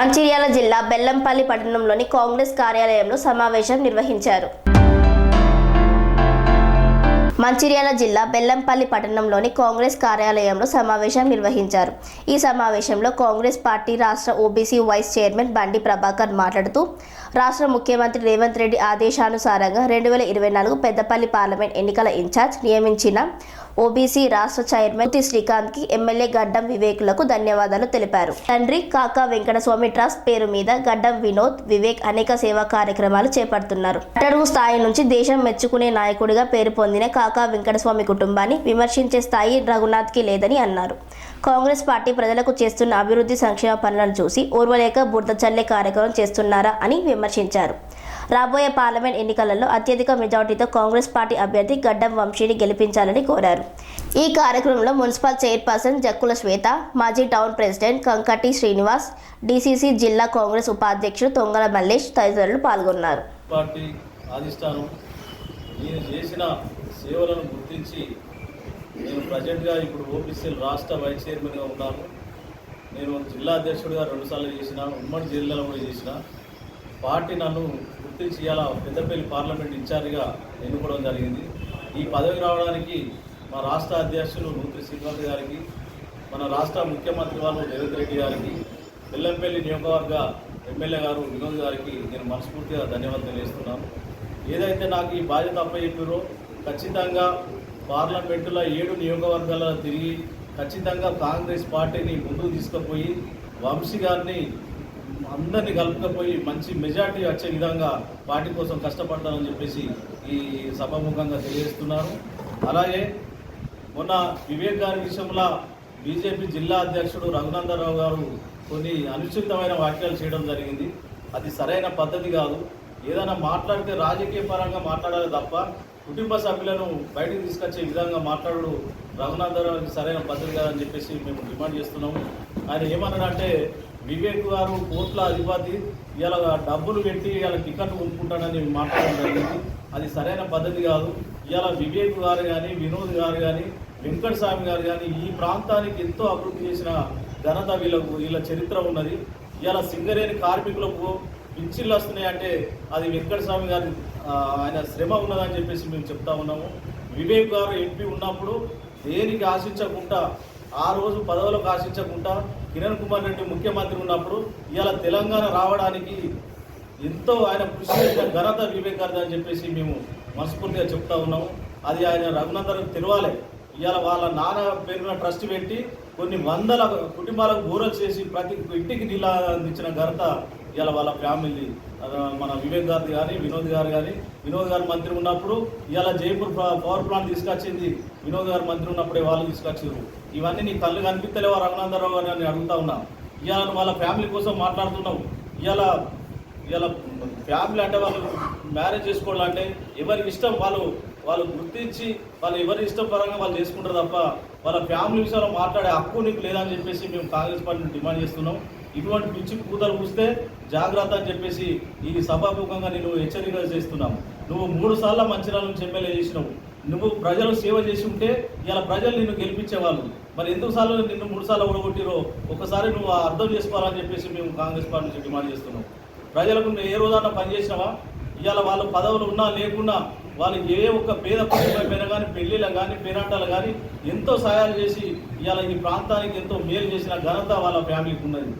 మంచిర్యాల జిల్లా బెల్లంపల్లి పట్టణంలోని కాంగ్రెస్ కార్యాలయంలో సమావేశం నిర్వహించారు. మంచిర్యాల జిల్లా బెల్లంపల్లి పట్టణంలోని కాంగ్రెస్ కార్యాలయంలో సమావేశం నిర్వహించారు. ఈ సమావేశంలో కాంగ్రెస్ పార్టీ రాష్ట్ర OBC vice chairman Bandi Prabhakar మాట్లాడుతూ రాష్ట్ర ముఖ్యమంత్రి రేవంత్ రెడ్డి ఆదేశానుసారంగా రెండు వేల ఇరవై నాలుగు పెద్దపల్లి పార్లమెంట్ ఎన్నికల ఇన్ఛార్జ్ నియమించిన ఓబీసీ రాష్ట్ర చైర్మన్ టి. శ్రీకాంత్కి ఎమ్మెల్యే గడ్డం వివేకులకు ధన్యవాదాలు తెలిపారు. తండ్రి కాకా వెంకటస్వామి ట్రస్ట్ పేరు మీద గడ్డం వినోద్ వివేక్ అనేక సేవా కార్యక్రమాలు చేపడుతున్నారు. అట్టడుగు స్థాయి నుంచి దేశం మెచ్చుకునే నాయకుడిగా పేరు పొందిన కాకా వెంకటస్వామి కుటుంబాన్ని విమర్శించే స్థాయి రఘునాథ్కి లేదని అన్నారు. కాంగ్రెస్ పార్టీ ప్రజలకు చేస్తున్న అభివృద్ధి సంక్షేమ పనులను చూసి ఓర్వలేక బురద చల్లే కార్యక్రమం చేస్తున్నారా అని విమర్శించారు. రాబోయే పార్లమెంట్ ఎన్నికలలో అత్యధిక మెజార్టీతో కాంగ్రెస్ పార్టీ అభ్యర్థి గడ్డం వంశీని గెలిపించాలని కోరారు. ఈ కార్యక్రమంలో మున్సిపల్ చైర్పర్సన్ జక్కుల శ్వేత మాజీ town president Kankati Srinivas DCC జిల్లా కాంగ్రెస్ ఉపాధ్యక్షుడు తొంగల మల్లేష్ తదితరులు పాల్గొన్నారు. పార్టీ అధిష్టానం నేను చేసిన సేవలను గుర్తించి నేను ప్రజెంట్గా ఇప్పుడు ఓపీసీఎల్ రాష్ట్ర వైస్ చైర్మన్గా ఉన్నాను. నేను జిల్లా అధ్యక్షుడిగా రెండుసార్లు చేసిన ఉమ్మడి జిల్లాలో కూడా చేసిన పార్టీ నన్ను గుర్తించి ఇలా పెద్దపల్లి పార్లమెంట్ ఇన్ఛార్జిగా ఎన్నుకోవడం జరిగింది. ఈ పదవి రావడానికి మా రాష్ట్ర అధ్యక్షులు నూతి శ్రీనివాస్ గారికి మన రాష్ట్ర ముఖ్యమంత్రి వాళ్ళు రేవంత్ రెడ్డి గారికి బెల్లంపల్లి నియోజకవర్గ ఎమ్మెల్యే గారు వినోద్ గారికి నేను మనస్ఫూర్తిగా ధన్యవాదాలు తెలియజేస్తున్నాను. ఏదైతే నాకు ఈ బాధ్యత అప్పచెప్పారో ఖచ్చితంగా పార్లమెంటులో ఏడు నియోజకవర్గాల తిరిగి ఖచ్చితంగా కాంగ్రెస్ పార్టీని ముందుకు తీసుకుపోయి వంశీ గారిని అందరినీ కలుపుకపోయి మంచి మెజార్టీ వచ్చే విధంగా పార్టీ కోసం కష్టపడతానని చెప్పేసి ఈ సభాముఖంగా తెలియజేస్తున్నారు. అలాగే మొన్న వివేక్ గారి విషయంలో బీజేపీ జిల్లా అధ్యక్షుడు రఘునందరావు గారు కొన్ని అనుచితమైన వ్యాఖ్యలు చేయడం జరిగింది. అది సరైన పద్ధతి కాదు. ఏదైనా మాట్లాడితే రాజకీయ పరంగా మాట్లాడాలి తప్ప కుటుంబ సభ్యులను బయటకు తీసుకొచ్చే విధంగా మాట్లాడు రఘునందరావుకి సరైన పద్ధతి కాదని చెప్పేసి మేము డిమాండ్ చేస్తున్నాము. ఆయన ఏమన్నాడంటే వివేక్ గారు కోట్ల అధిపతి ఇలా డబ్బులు పెట్టి ఇలా టికెట్ కొనుక్కుంటానని మాట్లాడడం జరిగింది. అది సరైన పద్ధతి కాదు. ఇలా వివేక్ గారు కానీ వినోద్ గారు కానీ వెంకట స్వామి గారు కానీ ఈ ప్రాంతానికి ఎంతో అభివృద్ధి చేసిన ఘనత వీళ్ళకు వీళ్ళ చరిత్ర ఉన్నది. ఇలా సింగరేణి కార్మికులకు పింఛన్లు వస్తున్నాయంటే అది వెంకట స్వామి గారి ఆయన శ్రమ ఉన్నదని చెప్పేసి మేము చెప్తా ఉన్నాము. వివేక్ గారు ఎంపీ ఉన్నప్పుడు దేనికి ఆశించకుండా ఆ రోజు పదవులకు ఆశించకుండా కిరణ్ కుమార్ రెడ్డి ముఖ్యమంత్రి ఉన్నప్పుడు ఇవాళ తెలంగాణ రావడానికి ఎంతో ఆయన కృషి చేసిన ఘనత వివేక్ అని చెప్పేసి మేము మనస్ఫూర్తిగా చెప్తా ఉన్నాము. అది ఆయన రఘునందన్ తెలవాలి. ఇవాళ వాళ్ళ నాన్న పేరున ట్రస్ట్ పెట్టి కొన్ని వందల కుటుంబాలకు బోరలు చేసి ప్రతి ఇంటికి నీళ్ళ అందించిన ఘనత ఇవాళ వాళ్ళ ఫ్యామిలీ మన వివేక్ గారిది కానీ వినోద్ గారు కానీ వినోద్ గారు మంత్రి ఉన్నప్పుడు ఇవాళ జైపూర్ ప- పవర్ ప్లాంట్ తీసుకొచ్చింది. వినోద్ గారు మంత్రి ఉన్నప్పుడే వాళ్ళు తీసుకొచ్చారు ఇవన్నీ నీ కళ్ళు కనిపిస్తలేవా రఘునందరావు గారు అని అడుగుతా ఉన్నా. ఇవాళ వాళ్ళ ఫ్యామిలీ కోసం మాట్లాడుతున్నావు. ఇవాళ ఇవాళ ఫ్యామిలీ అంటే వాళ్ళు మ్యారేజ్ చేసుకోవాలంటే ఎవరి ఇష్టం వాళ్ళు వాళ్ళు గుర్తించి వాళ్ళు ఎవరి ఇష్టం పరంగా వాళ్ళు చేసుకుంటారు తప్ప వాళ్ళ ఫ్యామిలీ విషయంలో మాట్లాడే హక్కు నీకు లేదని చెప్పేసి మేము కాంగ్రెస్ పార్టీని డిమాండ్ చేస్తున్నాం. ఇటువంటి పిచ్చి కూతలు పూస్తే జాగ్రత్త అని చెప్పేసి ఈ సభాముఖంగా నేను హెచ్చరిక చేస్తున్నాము. నువ్వు మూడు సార్లు మంచిర్యాల నుంచి ఎమ్మెల్యే చేసినావు. నువ్వు ప్రజలకు సేవ చేసి ఉంటే ఇలా ప్రజలు నిన్ను గెలిపించేవాళ్ళు మరి ఎందుకు సార్లు నిన్ను మూడు సార్లు ఓడగొట్టిరో? ఒకసారి నువ్వు అర్థం చేసుకోవాలని చెప్పేసి మేము కాంగ్రెస్ పార్టీ నుంచి డిమాండ్ చేస్తున్నాం. ప్రజలకు నువ్వు ఏ రోజన్నా పనిచేసినావా ఇవాళ వాళ్ళ పదవులు ఉన్నా లేకున్నా వాళ్ళు ఏ ఒక్క పేద కుటుంబం పైన కానీ పెళ్ళిళ్ళ కానీ పేరాటాలు కానీ ఎంతో సహాయాలు చేసి ఇవాళ ఈ ప్రాంతానికి ఎంతో మేలు చేసిన ఘనత వాళ్ళ ఫ్యామిలీకి ఉన్నది.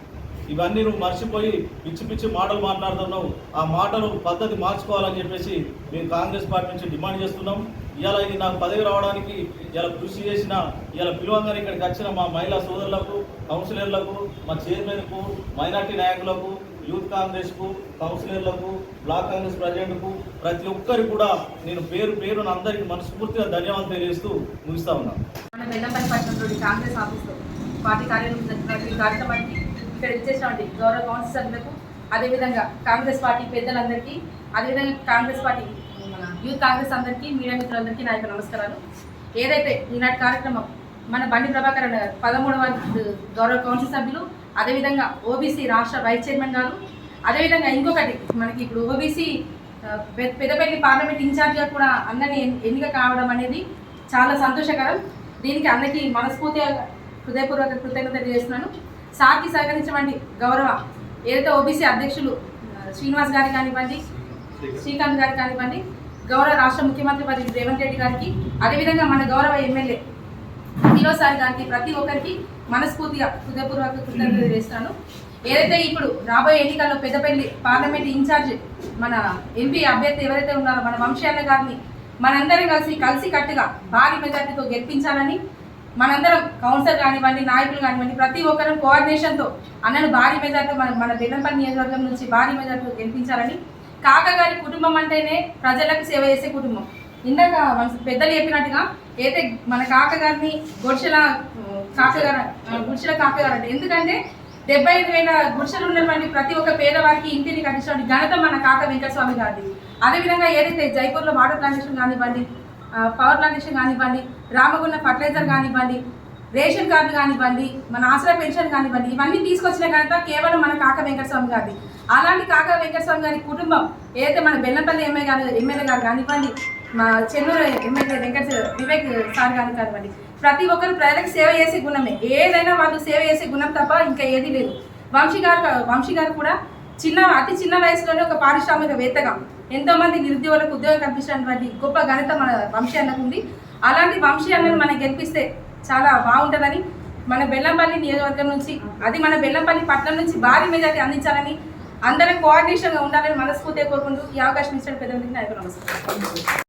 ఇవన్నీ నువ్వు మర్చిపోయి పిచ్చి పిచ్చి మాటలు మాట్లాడుతున్నావు. ఆ మాటలు పద్ధతి మార్చుకోవాలని చెప్పేసి మేము కాంగ్రెస్ పార్టీ నుంచి డిమాండ్ చేస్తున్నాం. ఇవాళ ఇది నాకు పదవి రావడానికి ఇలా కృషి చేసిన ఇలా పిలువంగానే ఇక్కడికి వచ్చిన మా మహిళా సోదరులకు కౌన్సిలర్లకు మా చైర్మన్కు మైనార్టీ నాయకులకు యూత్ కాంగ్రెస్కు కౌన్సిలర్లకు బ్లాక్ కాంగ్రెస్ ప్రెసిడెంట్కు ప్రతి ఒక్కరికి కూడా నేను పేరు పేరున అందరికీ మనస్ఫూర్తిగా ధన్యవాదాలు తెలియజేస్తూ ముగిస్తా ఉన్నాను మన కాంగ్రెస్ ఆఫీస్లో పార్టీ ఈ కార్యక్రమానికి ఇక్కడ ఇచ్చేసినటువంటి గౌరవ కౌన్సిల్ సభ్యులకు అదేవిధంగా కాంగ్రెస్ పార్టీ పెద్దలందరికీ అదేవిధంగా కాంగ్రెస్ పార్టీ యూత్ కాంగ్రెస్ అందరికీ మీడియా మిత్రులందరికీ నా యొక్క నమస్కారాలు. ఏదైతే ఈనాటి కార్యక్రమం మన బండి ప్రభాకర్ గారు పదమూడవ గౌరవ కౌన్సిల్ సభ్యులు అదేవిధంగా ఓబీసీ రాష్ట్ర వైస్ చైర్మన్ గారు. అదేవిధంగా ఇంకొకటి మనకి ఇప్పుడు ఓబీసీ పెద్దపల్లి పార్లమెంట్ ఇన్ఛార్జ్గా కూడా అందరినీ ఎన్నిక కావడం అనేది చాలా సంతోషకరం. దీనికి అందరికీ మనస్ఫూర్తిగా హృదయపూర్వక కృతజ్ఞత తెలియజేస్తున్నాను. సార్కి సహకరించమండి గౌరవ ఏదైతే ఓబీసీ అధ్యక్షులు శ్రీనివాస్ గారి కానివ్వండి శ్రీకాంత్ గారికి కానివ్వండి గౌరవ రాష్ట్ర ముఖ్యమంత్రి పది రేవంత్ రెడ్డి గారికి అదేవిధంగా మన గౌరవ ఎమ్మెల్యే సార్ గారికి ప్రతి ఒక్కరికి మనస్ఫూర్తిగా హృదయపూర్వక కృతజ్ఞతలు చేస్తాను ఏదైతే ఇప్పుడు రాబోయే ఎన్నికల్లో పెద్దపల్లి పార్లమెంట్ ఇన్ఛార్జ్ మన ఎంపీ అభ్యర్థి ఎవరైతే ఉన్నారో మన వంశీయన్న గారిని మనందరం కలిసి కలిసి కట్టుగా భారీ మెజార్టీతో గెలిపించాలని మనందరం కౌన్సిలర్ కానివ్వండి నాయకులు కానివ్వండి ప్రతి ఒక్కరం కోఆర్డినేషన్తో అన్నను భారీ మెజార్టీ మన మన బెల్లంపల్లి నియోజకవర్గం నుంచి భారీ మెజార్టీతో గెలిపించాలని కాక గారి కుటుంబం అంటేనే ప్రజలకు సేవ చేసే కుటుంబం. ఇందాక మన పెద్దలు చెప్పినట్టుగా అయితే మన కాకగారిని గుడిసెల కాకగారు గుడిసెల కాకగారు అంటే ఎందుకంటే డెబ్బై ఐదు వేల గుడిసెలు ఉన్నటువంటి ప్రతి ఒక్క పేదవారికి ఇంటిని కట్టించినటువంటి ఘనత మన కాక వెంకటస్వామి గారిది. అదేవిధంగా ఏదైతే జైపూర్లో వాటర్ ప్లాంటేషన్ కానివ్వండి పవర్ ప్లాంటేషన్ కానివ్వండి రామగుండ ఫర్టిలైజర్ కానివ్వండి రేషన్ కార్డు కానివ్వండి మన ఆశ్రయ పెన్షన్ కానివ్వండి ఇవన్నీ తీసుకొచ్చిన ఘనత కేవలం మన కాక వెంకటస్వామి గారిది. అలాంటి కాక వెంకటస్వామి గారి కుటుంబం ఏదైతే మన బెల్లంపల్లి ఎమ్మెల్యే గారు ఎమ్మెల్యే గారు కానివ్వండి మా చెన్నూరు ఎమ్మెల్యే వెంకట వివేక్ సార్ గారు కానివ్వండి ప్రతి ఒక్కరు ప్రజలకు సేవ చేసే గుణమే. ఏదైనా వాళ్ళు సేవ చేసే గుణం తప్ప ఇంకా ఏది లేదు. వంశీ గారు వంశీ గారు కూడా చిన్న అతి చిన్న వయసులోనే ఒక పారిశ్రామికవేత్తగా ఎంతోమంది నిరుద్యోగులకు ఉద్యోగం కల్పించినటువంటి గొప్ప ఘనత మన వంశీ అన్నకు ఉంది. అలాంటి వంశీ అన్నను మనం గెలిపిస్తే చాలా బాగుంటుందని మన బెల్లంపల్లి నియోజకవర్గం నుంచి అది మన బెల్లంపల్లి పట్టణం నుంచి భారీ మెజార్టీ అందించాలని అందరం కోఆర్డినేషన్గా ఉండాలని మనస్ఫూర్తిగా కోరుకుంటూ ఈ అవకాశం ఇచ్చిన పెద్దలకి నాకు నమస్కారం.